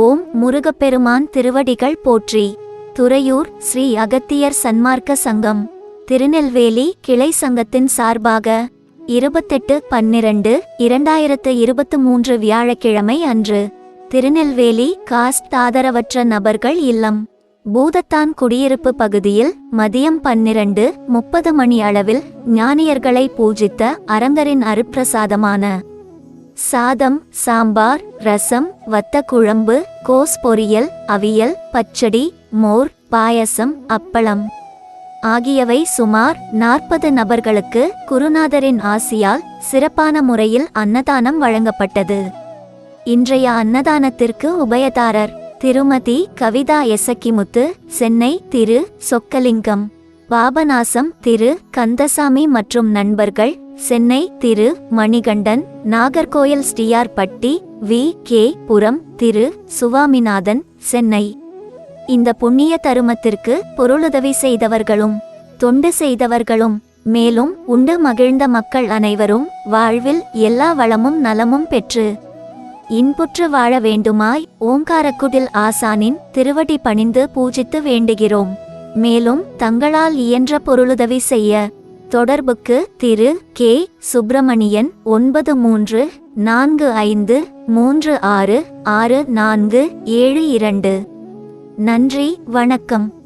ஓம் முருகப்பெருமான் திருவடிகள் போற்றி. துறையூர் ஸ்ரீ அகத்தியர் சன்மார்க்க சங்கம். திருநெல்வேலி கிளை சங்கத்தின் சார்பாக இருபத்தெட்டு பன்னிரண்டு இரண்டாயிரத்து இருபத்து மூன்று வியாழக்கிழமை அன்று திருநெல்வேலி காஸ்ட் ஆதரவற்ற நபர்கள் இல்லம். பூதத்தான் குடியிருப்பு பகுதியில் மதியம் பன்னிரண்டு முப்பது மணி அளவில் ஞானியர்களை பூஜித்த அரங்கரின் அருப்பிரசாதமான சாதம் சாம்பார் ரசம் வத்த குழம்பு கோஸ் பொரியல் அவியல் பச்சடி மோர் பாயசம் அப்பளம். ஆகியவை சுமார் நாற்பது நபர்களுக்கு குருநாதரின் ஆசியால் சிறப்பான முறையில் அன்னதானம் வழங்கப்பட்டது. இன்றைய அன்னதானத்திற்கு உபயதாரர் திருமதி கவிதா எசக்கிமுத்து சென்னை திரு சொக்கலிங்கம் பாபநாசம் திரு கந்தசாமி மற்றும் நண்பர்கள் சென்னை திரு மணிகண்டன் நாகர்கோயில் ஸ்டியார்பட்டி வி. கே. புரம் திரு. சுவாமிநாதன் சென்னை. இந்த புண்ணிய தருமத்திற்கு பொருளுதவி செய்தவர்களும் தொண்டு செய்தவர்களும் மேலும் உண்டு மகிழ்ந்த மக்கள் அனைவரும் வாழ்வில் எல்லா வளமும் நலமும் பெற்று இன்புற்று வாழ வேண்டுமாய் ஓங்காரக்குடில் ஆசானின் திருவடி பணிந்து பூஜித்து வேண்டுகிறோம். மேலும் தங்களால் இயன்ற பொருளுதவி செய்ய தொடர்புக்கு திரு கே. சுப்பிரமணியன் ஒன்பது மூன்று நான்கு ஐந்து மூன்று ஆறு ஆறு நான்கு ஏழு இரண்டு. நன்றி வணக்கம்.